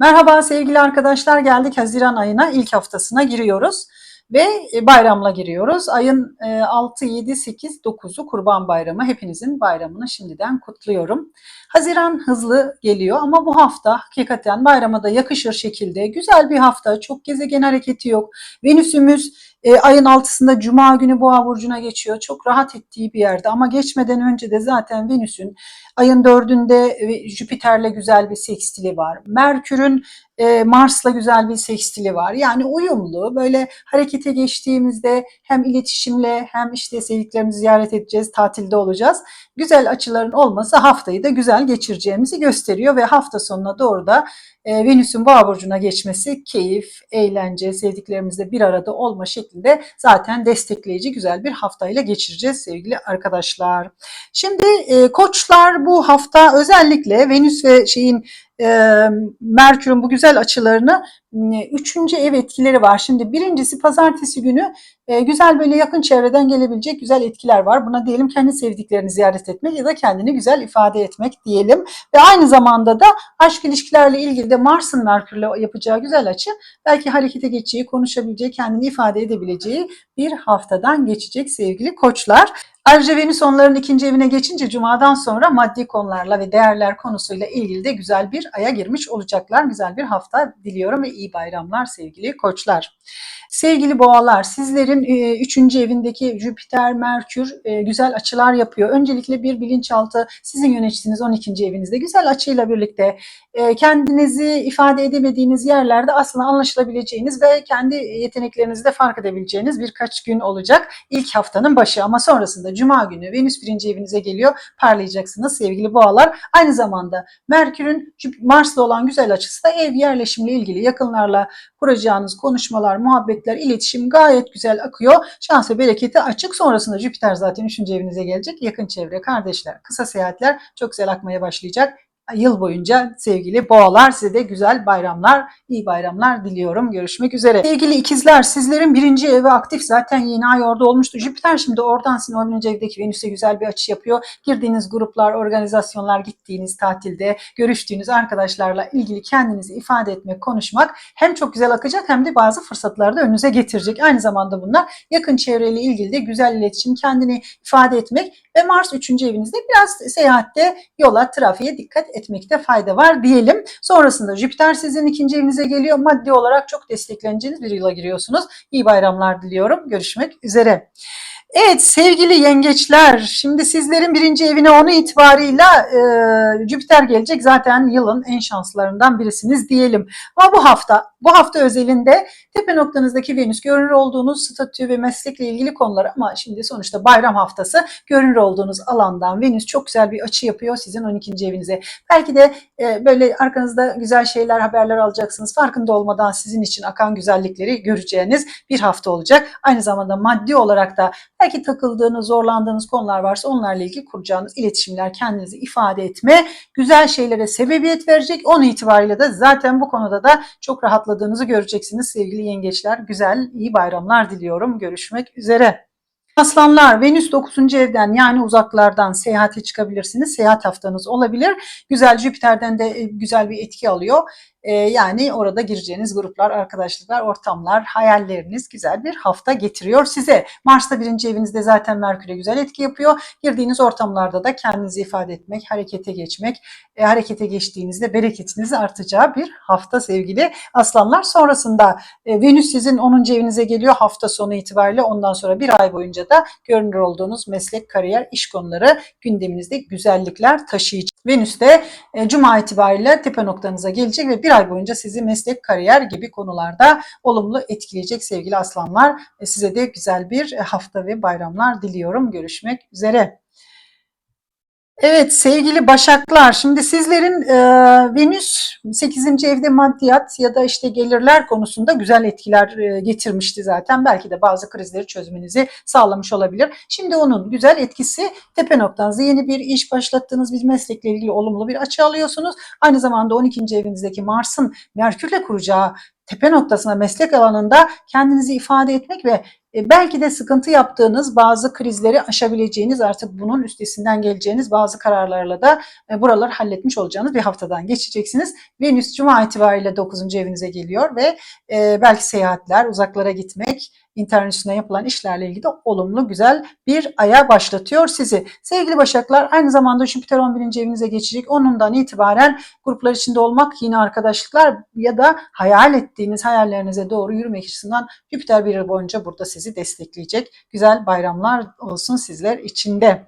Merhaba sevgili arkadaşlar geldik Haziran ayına ilk haftasına giriyoruz ve e, bayramla giriyoruz. Ayın 6, 7, 8, 9'u Kurban Bayramı. Hepinizin bayramını şimdiden kutluyorum. Haziran hızlı geliyor ama bu hafta hakikaten bayrama da yakışır şekilde güzel bir hafta. Çok gezegen hareketi yok. Venüsümüz e, ayın altısında Cuma günü Boğa burcuna geçiyor. Çok rahat ettiği bir yerde ama geçmeden önce de zaten Venüs'ün ayın dördünde Jüpiter'le güzel bir sekstili var. Merkür'ün e, Mars'la güzel bir sekstili var. Yani uyumlu böyle harekete geçtiğimizde hem iletişimle hem işte sevdiklerimizi ziyaret edeceğiz, tatilde olacağız. Güzel açıların olması haftayı da güzel geçireceğimizi gösteriyor ve hafta sonuna doğru da e, Venüs'ün boğa burcuna geçmesi keyif, eğlence, sevdiklerimizle bir arada olma şeklinde zaten destekleyici güzel bir haftayla geçireceğiz sevgili arkadaşlar. Şimdi e, koçlar bu hafta özellikle Venüs ve şeyin Merkür'ün bu güzel açılarını üçüncü ev etkileri var. Şimdi birincisi pazartesi günü güzel böyle yakın çevreden gelebilecek güzel etkiler var. Buna diyelim kendi sevdiklerini ziyaret etmek ya da kendini güzel ifade etmek diyelim. Ve aynı zamanda da aşk ilişkilerle ilgili de Mars'ın Merkür'le yapacağı güzel açı belki harekete geçeceği, konuşabileceği, kendini ifade edebileceği bir haftadan geçecek sevgili koçlar. Ayrıca Venüs onların ikinci evine geçince Cuma'dan sonra maddi konularla ve değerler konusuyla ilgili de güzel bir aya girmiş olacaklar. Güzel bir hafta diliyorum ve iyi bayramlar sevgili koçlar. Sevgili boğalar, sizlerin e, üçüncü evindeki Jüpiter, Merkür e, güzel açılar yapıyor. Öncelikle bir bilinçaltı sizin yöneticiniz 12. evinizde güzel açıyla birlikte e, kendinizi ifade edemediğiniz yerlerde aslında anlaşılabileceğiniz ve kendi yeteneklerinizi de fark edebileceğiniz birkaç gün olacak. İlk haftanın başı ama sonrasında Cuma günü Venüs birinci evinize geliyor. Parlayacaksınız sevgili boğalar. Aynı zamanda Merkür'ün Mars'la olan güzel açısı da ev yerleşimle ilgili yakınlarla kuracağınız konuşmalar, muhabbetler, iletişim gayet güzel akıyor. Şans ve bereketi açık. Sonrasında Jüpiter zaten 3. evinize gelecek. Yakın çevre, kardeşler, kısa seyahatler çok güzel akmaya başlayacak yıl boyunca sevgili boğalar size de güzel bayramlar, iyi bayramlar diliyorum. Görüşmek üzere. Sevgili ikizler sizlerin birinci evi aktif zaten yeni ay orada olmuştu. Jüpiter şimdi oradan sizin 11. evdeki Venüs'e güzel bir açı yapıyor. Girdiğiniz gruplar, organizasyonlar, gittiğiniz tatilde, görüştüğünüz arkadaşlarla ilgili kendinizi ifade etmek, konuşmak hem çok güzel akacak hem de bazı fırsatları da önünüze getirecek. Aynı zamanda bunlar yakın çevreyle ilgili de güzel iletişim, kendini ifade etmek ve Mars 3. evinizde biraz seyahatte, yola, trafiğe dikkat etmekte fayda var diyelim. Sonrasında Jüpiter sizin ikinci evinize geliyor. Maddi olarak çok destekleneceğiniz bir yıla giriyorsunuz. İyi bayramlar diliyorum. Görüşmek üzere. Evet sevgili yengeçler şimdi sizlerin birinci evine onu itibarıyla e, Jüpiter gelecek zaten yılın en şanslarından birisiniz diyelim. Ama bu hafta bu hafta özelinde tepe noktanızdaki Venüs görünür olduğunuz statü ve meslekle ilgili konular ama şimdi sonuçta bayram haftası görünür olduğunuz alandan Venüs çok güzel bir açı yapıyor sizin 12. evinize. Belki de e, böyle arkanızda güzel şeyler haberler alacaksınız farkında olmadan sizin için akan güzellikleri göreceğiniz bir hafta olacak. Aynı zamanda maddi olarak da Belki takıldığınız, zorlandığınız konular varsa onlarla ilgili kuracağınız iletişimler, kendinizi ifade etme, güzel şeylere sebebiyet verecek. Onun itibariyle de zaten bu konuda da çok rahatladığınızı göreceksiniz sevgili yengeçler. Güzel, iyi bayramlar diliyorum. Görüşmek üzere. Aslanlar Venüs 9. evden yani uzaklardan seyahate çıkabilirsiniz. Seyahat haftanız olabilir. Güzel Jüpiter'den de e, güzel bir etki alıyor. Ee, yani orada gireceğiniz gruplar, arkadaşlıklar, ortamlar, hayalleriniz güzel bir hafta getiriyor size. Mars'ta birinci evinizde zaten Merkür'e güzel etki yapıyor. Girdiğiniz ortamlarda da kendinizi ifade etmek, harekete geçmek, e, harekete geçtiğinizde bereketiniz artacağı bir hafta sevgili aslanlar. Sonrasında e, Venüs sizin 10. evinize geliyor hafta sonu itibariyle. Ondan sonra bir ay boyunca da görünür olduğunuz meslek, kariyer, iş konuları gündeminizde güzellikler taşıyacak. Venüs de e, Cuma itibariyle tepe noktanıza gelecek ve bir ay boyunca sizi meslek, kariyer gibi konularda olumlu etkileyecek sevgili aslanlar. E, size de güzel bir hafta ve bayramlar diliyorum. Görüşmek üzere. Evet sevgili Başaklar şimdi sizlerin e, Venüs 8. evde maddiyat ya da işte gelirler konusunda güzel etkiler e, getirmişti zaten. Belki de bazı krizleri çözmenizi sağlamış olabilir. Şimdi onun güzel etkisi tepe noktanızda yeni bir iş başlattığınız bir meslekle ilgili olumlu bir açı alıyorsunuz. Aynı zamanda 12. evinizdeki Mars'ın Merkür'le kuracağı tepe noktasında meslek alanında kendinizi ifade etmek ve e, belki de sıkıntı yaptığınız bazı krizleri aşabileceğiniz artık bunun üstesinden geleceğiniz bazı kararlarla da e, buraları halletmiş olacağınız bir haftadan geçeceksiniz. Venüs Cuma itibariyle 9. evinize geliyor ve e, belki seyahatler, uzaklara gitmek, internet üstüne yapılan işlerle ilgili de olumlu güzel bir aya başlatıyor sizi. Sevgili Başaklar aynı zamanda Jüpiter 11. evinize geçecek. Onundan itibaren gruplar içinde olmak yine arkadaşlıklar ya da hayal ettiğiniz hayallerinize doğru yürümek açısından Jüpiter bir yıl boyunca burada sizi destekleyecek. Güzel bayramlar olsun sizler içinde.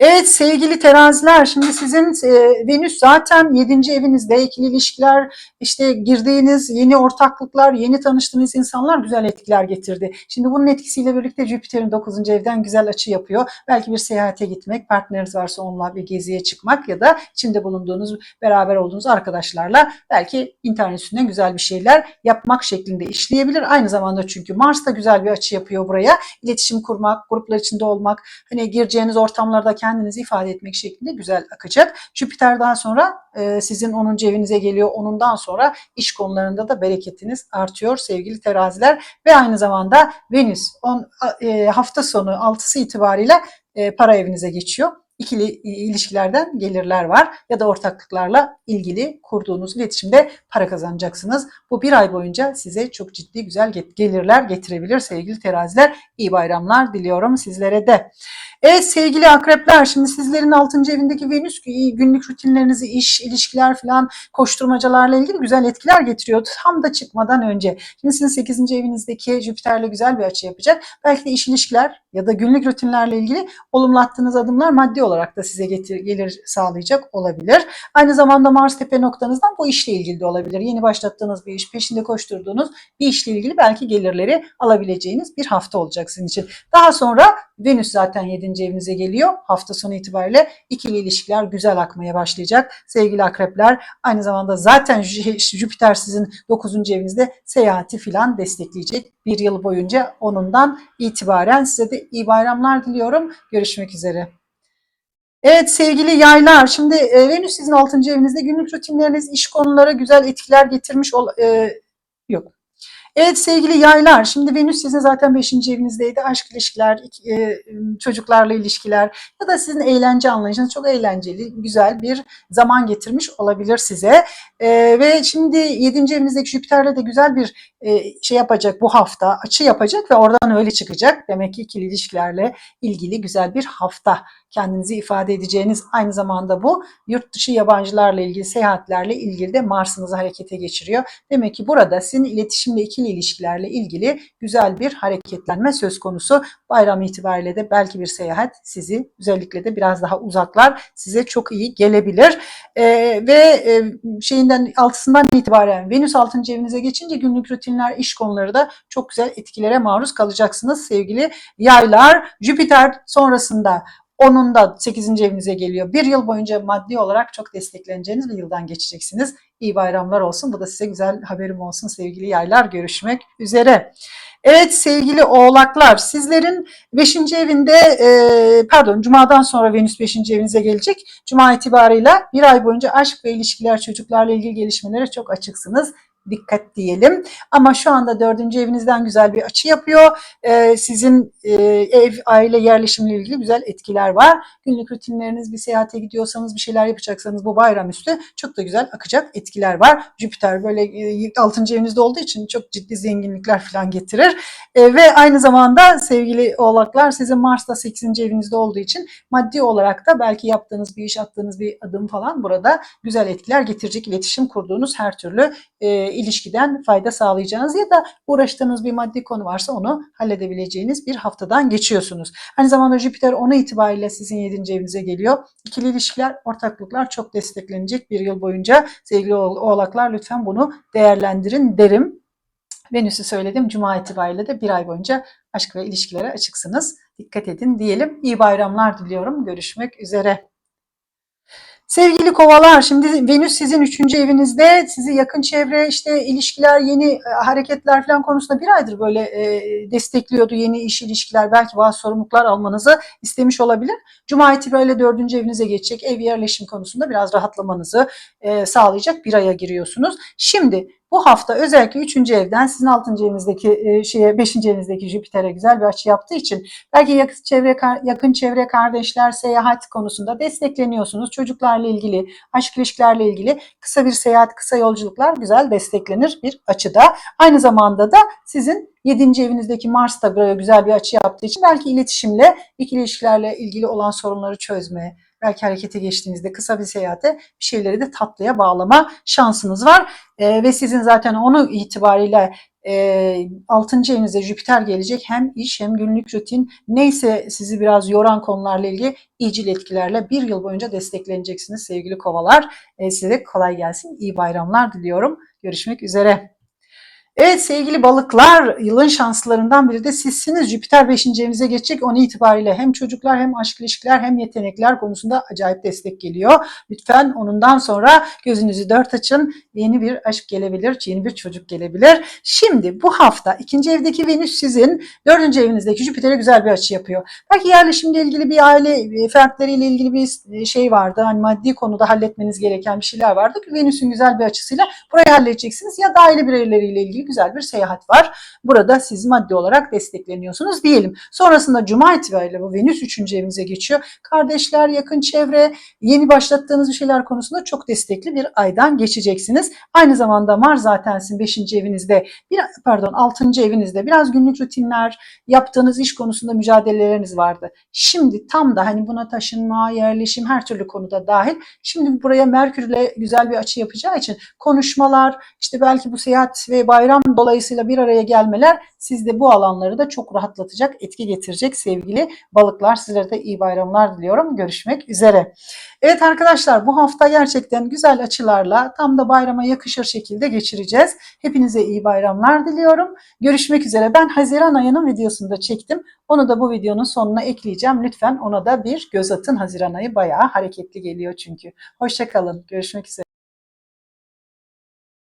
Evet sevgili teraziler şimdi sizin e, Venüs zaten 7. evinizde ikili ilişkiler işte girdiğiniz yeni ortaklıklar yeni tanıştığınız insanlar güzel etkiler getirdi. Şimdi bunun etkisiyle birlikte Jüpiter'in 9. evden güzel açı yapıyor. Belki bir seyahate gitmek partneriniz varsa onunla bir geziye çıkmak ya da içinde bulunduğunuz beraber olduğunuz arkadaşlarla belki internet üstünden güzel bir şeyler yapmak şeklinde işleyebilir. Aynı zamanda çünkü Mars da güzel bir açı yapıyor buraya. İletişim kurmak, gruplar içinde olmak, hani gireceğiniz ortamlarda kendinizi ifade etmek şeklinde güzel akacak. Jüpiter daha sonra e, sizin 10. evinize geliyor. Onundan sonra iş konularında da bereketiniz artıyor sevgili teraziler. Ve aynı zamanda Venüs on, e, hafta sonu 6'sı itibariyle e, para evinize geçiyor ikili ilişkilerden gelirler var ya da ortaklıklarla ilgili kurduğunuz iletişimde para kazanacaksınız. Bu bir ay boyunca size çok ciddi güzel gelirler getirebilir sevgili teraziler. İyi bayramlar diliyorum sizlere de. Evet sevgili akrepler şimdi sizlerin 6. evindeki Venüs günlük rutinlerinizi, iş, ilişkiler falan koşturmacalarla ilgili güzel etkiler getiriyor. Tam da çıkmadan önce. Şimdi sizin 8. evinizdeki Jüpiter'le güzel bir açı yapacak. Belki de iş ilişkiler ya da günlük rutinlerle ilgili olumlu attığınız adımlar maddi olarak da size getir, gelir sağlayacak olabilir. Aynı zamanda Mars tepe noktanızdan bu işle ilgili de olabilir. Yeni başlattığınız bir iş, peşinde koşturduğunuz bir işle ilgili belki gelirleri alabileceğiniz bir hafta olacak sizin için. Daha sonra Venüs zaten 7. evinize geliyor. Hafta sonu itibariyle ikili ilişkiler güzel akmaya başlayacak. Sevgili akrepler aynı zamanda zaten Jüpiter sizin 9. evinizde seyahati filan destekleyecek. Bir yıl boyunca onundan itibaren size de iyi bayramlar diliyorum. Görüşmek üzere. Evet sevgili yaylar, şimdi e, Venüs sizin 6. evinizde günlük rutinleriniz, iş konuları güzel etkiler getirmiş ol, e, yok Evet sevgili yaylar, şimdi Venüs sizin zaten 5. evinizdeydi. Aşk ilişkiler, e, çocuklarla ilişkiler ya da sizin eğlence anlayışınız çok eğlenceli, güzel bir zaman getirmiş olabilir size. E, ve şimdi 7. evinizdeki Jüpiter'le de güzel bir e, şey yapacak bu hafta, açı yapacak ve oradan öyle çıkacak. Demek ki ikili ilişkilerle ilgili güzel bir hafta kendinizi ifade edeceğiniz aynı zamanda bu yurt dışı yabancılarla ilgili seyahatlerle ilgili de Mars'ınızı harekete geçiriyor. Demek ki burada sizin iletişimle ikili ilişkilerle ilgili güzel bir hareketlenme söz konusu. Bayram itibariyle de belki bir seyahat sizi özellikle de biraz daha uzaklar size çok iyi gelebilir. Ee, ve e, şeyinden altısından itibaren Venüs 6. evinize geçince günlük rutinler, iş konuları da çok güzel etkilere maruz kalacaksınız sevgili yaylar. Jüpiter sonrasında onun da 8. evinize geliyor. Bir yıl boyunca maddi olarak çok destekleneceğiniz bir yıldan geçeceksiniz. İyi bayramlar olsun. Bu da size güzel haberim olsun sevgili yaylar. Görüşmek üzere. Evet sevgili oğlaklar sizlerin 5. evinde e, pardon cumadan sonra Venüs 5. evinize gelecek. Cuma itibarıyla bir ay boyunca aşk ve ilişkiler çocuklarla ilgili gelişmelere çok açıksınız dikkat diyelim. Ama şu anda dördüncü evinizden güzel bir açı yapıyor. Ee, sizin e, ev, aile yerleşimiyle ilgili güzel etkiler var. Günlük rutinleriniz, bir seyahate gidiyorsanız, bir şeyler yapacaksanız bu bayram üstü çok da güzel akacak etkiler var. Jüpiter böyle e, 6. evinizde olduğu için çok ciddi zenginlikler falan getirir. E, ve aynı zamanda sevgili oğlaklar sizin Mars'ta 8. evinizde olduğu için maddi olarak da belki yaptığınız bir iş, attığınız bir adım falan burada güzel etkiler getirecek. iletişim kurduğunuz her türlü e, ilişkiden fayda sağlayacağınız ya da uğraştığınız bir maddi konu varsa onu halledebileceğiniz bir haftadan geçiyorsunuz. Aynı zamanda Jüpiter ona itibariyle sizin 7. evinize geliyor. İkili ilişkiler, ortaklıklar çok desteklenecek bir yıl boyunca. Sevgili oğlaklar lütfen bunu değerlendirin derim. Venüs'ü söyledim. Cuma itibariyle de bir ay boyunca aşk ve ilişkilere açıksınız. Dikkat edin diyelim. İyi bayramlar diliyorum. Görüşmek üzere. Sevgili kovalar, şimdi Venüs sizin üçüncü evinizde, sizi yakın çevre, işte ilişkiler, yeni e, hareketler falan konusunda bir aydır böyle e, destekliyordu. Yeni iş ilişkiler, belki bazı sorumluluklar almanızı istemiş olabilir. Cuma itibariyle dördüncü evinize geçecek, ev yerleşim konusunda biraz rahatlamanızı e, sağlayacak bir aya giriyorsunuz. Şimdi Bu hafta özellikle 3. evden sizin 6. evinizdeki e, şeye 5. evinizdeki Jüpiter'e güzel bir açı yaptığı için belki yakın çevre yakın çevre kardeşler seyahat konusunda destekleniyorsunuz. Çocuklarla ilgili, aşk ilişkilerle ilgili kısa bir seyahat, kısa yolculuklar güzel desteklenir bir açıda. Aynı zamanda da sizin 7. evinizdeki Mars da güzel bir açı yaptığı için belki iletişimle, ikili ilişkilerle ilgili olan sorunları çözme, belki harekete geçtiğinizde kısa bir seyahate bir şeyleri de tatlıya bağlama şansınız var. Ee, ve sizin zaten onu itibariyle e, 6. evinizde Jüpiter gelecek. Hem iş hem günlük rutin neyse sizi biraz yoran konularla ilgili iyicil etkilerle bir yıl boyunca destekleneceksiniz sevgili kovalar. E, size kolay gelsin. İyi bayramlar diliyorum. Görüşmek üzere. Evet sevgili balıklar yılın şanslarından biri de sizsiniz. Jüpiter 5. evinize geçecek. Onun itibariyle hem çocuklar hem aşk ilişkiler hem yetenekler konusunda acayip destek geliyor. Lütfen onundan sonra gözünüzü dört açın. Yeni bir aşk gelebilir, yeni bir çocuk gelebilir. Şimdi bu hafta ikinci evdeki Venüs sizin dördüncü evinizdeki Jüpiter'e güzel bir açı yapıyor. Belki yerleşimle ilgili bir aile fertleriyle ilgili bir şey vardı. Hani maddi konuda halletmeniz gereken bir şeyler vardı. Venüs'ün güzel bir açısıyla burayı halledeceksiniz. Ya da aile bireyleriyle ilgili güzel bir seyahat var. Burada siz maddi olarak destekleniyorsunuz diyelim. Sonrasında Cuma itibariyle bu Venüs 3. evinize geçiyor. Kardeşler, yakın çevre, yeni başlattığınız bir şeyler konusunda çok destekli bir aydan geçeceksiniz. Aynı zamanda Mars zaten sizin 5. evinizde, bir, pardon 6. evinizde biraz günlük rutinler, yaptığınız iş konusunda mücadeleleriniz vardı. Şimdi tam da hani buna taşınma, yerleşim her türlü konuda dahil. Şimdi buraya Merkür'le güzel bir açı yapacağı için konuşmalar, işte belki bu seyahat ve bayram dolayısıyla bir araya gelmeler sizde bu alanları da çok rahatlatacak, etki getirecek sevgili balıklar. Sizlere de iyi bayramlar diliyorum. Görüşmek üzere. Evet arkadaşlar bu hafta gerçekten güzel açılarla tam da bayrama yakışır şekilde geçireceğiz. Hepinize iyi bayramlar diliyorum. Görüşmek üzere. Ben Haziran ayının videosunu da çektim. Onu da bu videonun sonuna ekleyeceğim. Lütfen ona da bir göz atın. Haziran ayı bayağı hareketli geliyor çünkü. Hoşçakalın. Görüşmek üzere.